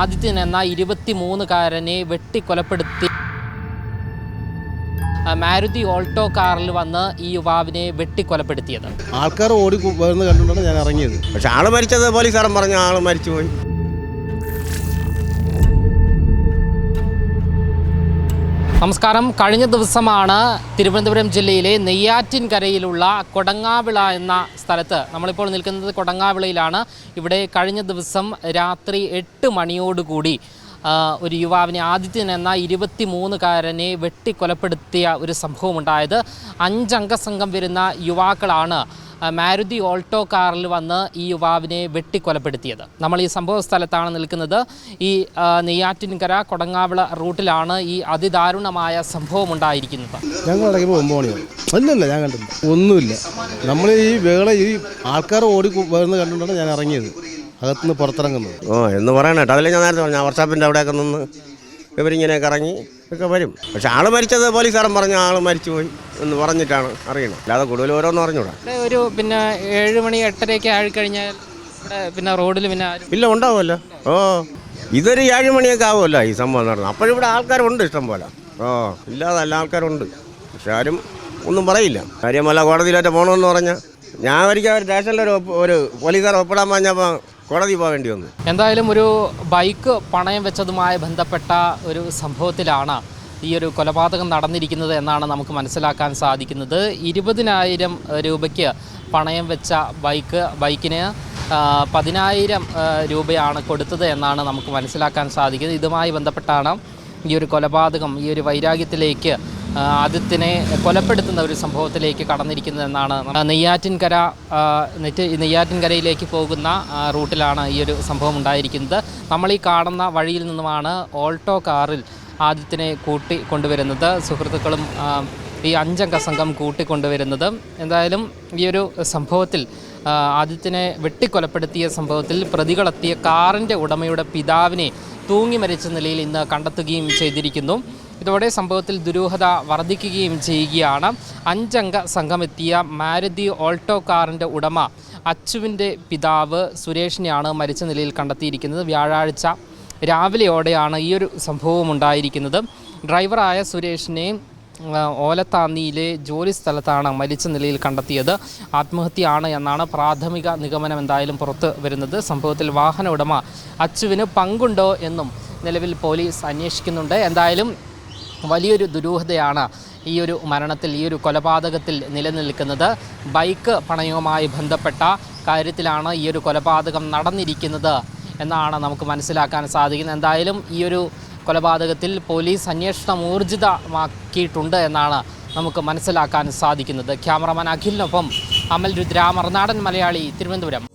ആദിത്യൻ എന്ന ഇരുപത്തിമൂന്നുകാരനെ വെട്ടിക്കൊലപ്പെടുത്തി. ആ, മാരുതി ഓൾട്ടോ കാറിൽ വന്ന് ഈ യുവാവിനെ വെട്ടിക്കൊലപ്പെടുത്തിയത്. ആൾക്കാർ ഓടി വരുന്നത് കണ്ടുകൊണ്ടാണ് ഞാൻ ഇറങ്ങിയത്. പക്ഷെ ആൾ മരിച്ചത് പോലീസുകാരൻ പറഞ്ഞ ആൾ മരിച്ചുപോയി. നമസ്കാരം. കഴിഞ്ഞ ദിവസമാണ് തിരുവനന്തപുരം ജില്ലയിലെ നെയ്യാറ്റിൻകരയിലുള്ള കൊടങ്ങാവിള എന്ന സ്ഥലത്ത് നമ്മളിപ്പോൾ നിൽക്കുന്നത് കൊടങ്ങാവിളയിലാണ്. ഇവിടെ കഴിഞ്ഞ ദിവസം രാത്രി എട്ട് മണിയോടുകൂടി ഒരു യുവാവിനെ ആദിത്യൻ എന്ന ഇരുപത്തി മൂന്നുകാരനെ വെട്ടിക്കൊലപ്പെടുത്തിയ ഒരു സംഭവം ഉണ്ടായത് അഞ്ചംഗ സംഘം വരുന്ന യുവാക്കളാണ്. മാരുതി ഓൾട്ടോ കാറിൽ വന്ന് ഈ യുവാവിനെ വെട്ടിക്കൊലപ്പെടുത്തിയത്. നമ്മൾ ഈ സംഭവ സ്ഥലത്താണ് നിൽക്കുന്നത്. ഈ നെയ്യാറ്റിൻകര കൊടങ്ങാവിള റൂട്ടിലാണ് ഈ അതിദാരുണമായ സംഭവം ഉണ്ടായിരിക്കുന്നത്. ഞങ്ങൾ ഇടയ്ക്കുമ്പോൾ ഒമ്പത് മണിയാണ് അല്ലല്ല ഞാൻ കണ്ടില്ല ഒന്നുമില്ല. നമ്മൾ ഈ വേള ഈ ആൾക്കാർ ഓടി വരുന്നത് കണ്ടുകൊണ്ടാണ് ഞാൻ ഇറങ്ങിയത്. അകത്തുനിന്ന് പുറത്തിറങ്ങുന്നത്. ഓ എന്ന് പറയണേട്ടോ അതല്ലേ ഞാൻ നേരത്തെ പറഞ്ഞു. വർഷാപ്പിന്റെ അവിടെയൊക്കെ നിന്ന് ഇവരിങ്ങനെയൊക്കെ ഇറങ്ങി ഒക്കെ വരും. പക്ഷെ ആൾ മരിച്ചത് പോലീസുകാരൻ പറഞ്ഞ ആൾ മരിച്ചു പോയി എന്ന് പറഞ്ഞിട്ടാണ് അറിയണം അല്ലാതെ കൂടുതൽ ഓരോന്നും അറിഞ്ഞൂടാ. ഇവിടെ ഒരു പിന്നെ ഏഴ് മണി എട്ടരയൊക്കെ ആയി കഴിഞ്ഞാൽ ഇവിടെ പിന്നെ റോഡിൽ പിന്നെ ആരും ഇല്ല ഉണ്ടാവുമല്ലോ. ഓ ഇതൊരു ഏഴ് മണിയൊക്കെ ആവുമല്ലോ ഈ സംഭവം നടന്നത്. അപ്പോഴിവിടെ ആൾക്കാരുണ്ട് ഇഷ്ടം പോലെ. ഓ ഇല്ലാതെ എല്ലാ ആൾക്കാരുണ്ട്. പക്ഷെ ആരും ഒന്നും പറയില്ല. കാര്യമല്ല കോടതിയിലേറ്റ് പോകണമെന്ന് പറഞ്ഞാൽ ഞാൻ ഒരിക്കൽ ഒരു സ്റ്റേഷനിലൊരു ഒരു പോലീസുകാർ ഒപ്പിടാൻ പറഞ്ഞപ്പോൾ കോടതി പോകേണ്ടി വന്നു. എന്തായാലും ഒരു ബൈക്ക് പണയം വെച്ചതുമായി ബന്ധപ്പെട്ട ഒരു സംഭവത്തിലാണ് ഈ ഒരു കൊലപാതകം നടന്നിരിക്കുന്നത് എന്നാണ് നമുക്ക് മനസ്സിലാക്കാൻ സാധിക്കുന്നത്. ഇരുപതിനായിരം രൂപയ്ക്ക് പണയം വെച്ച ബൈക്ക് ബൈക്കിന് പതിനായിരം രൂപയാണ് കൊടുത്തത് എന്നാണ് നമുക്ക് മനസ്സിലാക്കാൻ സാധിക്കുന്നത്. ഇതുമായി ബന്ധപ്പെട്ടാണ് ഈ ഒരു കൊലപാതകം ഈ ഒരു വൈരാഗ്യത്തിലേക്ക് ആദിത്യനെ കൊലപ്പെടുത്തുന്ന ഒരു സംഭവത്തിലേക്ക് കടന്നിരിക്കുന്നത് എന്നാണ് നമ്മ- നെയ്യാറ്റിൻകര നെറ്റ് നെയ്യാറ്റിൻകരയിലേക്ക് പോകുന്ന റൂട്ടിലാണ് ഈ ഒരു സംഭവം ഉണ്ടായിരിക്കുന്നത്. നമ്മൾ ഈ കാണുന്ന വഴിയിൽ നിന്നുമാണ് ഓൾട്ടോ കാറിൽ ആദിത്യനെ കൂട്ടി കൊണ്ടുവരുന്നത്. സുഹൃത്തുക്കളും ഈ അഞ്ചംഗ സംഘം കൂട്ടിക്കൊണ്ടുവരുന്നത് എന്തായാലും ഈ ഒരു സംഭവത്തിൽ ആദിത്യനെ വെട്ടിക്കൊലപ്പെടുത്തിയ സംഭവത്തിൽ പ്രതികളെത്തിയ കാറിന്റെ ഉടമയുടെ പിതാവിനെ തൂങ്ങി മരിച്ച നിലയിൽ ഇന്ന് കണ്ടെത്തുകയും ചെയ്തിരിക്കുന്നു. ഇതോടെ സംഭവത്തിൽ ദുരൂഹത വർദ്ധിക്കുകയും ചെയ്യുകയാണ്. അഞ്ചംഗ സംഘമെത്തിയ മാരുതി ഓൾട്ടോ കാറിന്റെ ഉടമ അച്ചുവിന്റെ പിതാവ് സുരേഷിനെയാണ് മരിച്ച നിലയിൽ കണ്ടെത്തിയിരിക്കുന്നത്. വ്യാഴാഴ്ച രാവിലെയോടെയാണ് ഈ ഒരു സംഭവം ഉണ്ടായിരിക്കുന്നത്. ഡ്രൈവറായ സുരേഷിനെ ഓലത്താന്നിയിലെ ജോലി സ്ഥലത്താണ് മരിച്ച നിലയിൽ കണ്ടെത്തിയത്. ആത്മഹത്യയാണ് എന്നാണ് പ്രാഥമിക നിഗമനം എന്തായാലും പുറത്ത് വരുന്നത്. സംഭവത്തിൽ വാഹന ഉടമ അച്ചുവിന് പങ്കുണ്ടോ എന്നും നിലവിൽ പോലീസ് അന്വേഷിക്കുന്നുണ്ട്. എന്തായാലും വലിയൊരു ദുരൂഹതയാണ് ഈ ഒരു മരണത്തിൽ ഈ ഒരു കൊലപാതകത്തിൽ നിലനിൽക്കുന്നത്. ബൈക്ക് പണയവുമായി ബന്ധപ്പെട്ട കാര്യത്തിലാണ് ഈ ഒരു കൊലപാതകം നടന്നിരിക്കുന്നത് എന്നാണ് നമുക്ക് മനസ്സിലാക്കാൻ സാധിക്കുന്നത്. എന്തായാലും ഈ ഒരു കൊലപാതകത്തിൽ പോലീസ് അന്വേഷണം ഊർജിതമാക്കിയിട്ടുണ്ട് എന്നാണ് നമുക്ക് മനസ്സിലാക്കാൻ സാധിക്കുന്നത്. ക്യാമറമാൻ അഖിലിനൊപ്പം അമൽ രുദ്ര മറുനാടൻ മലയാളി തിരുവനന്തപുരം.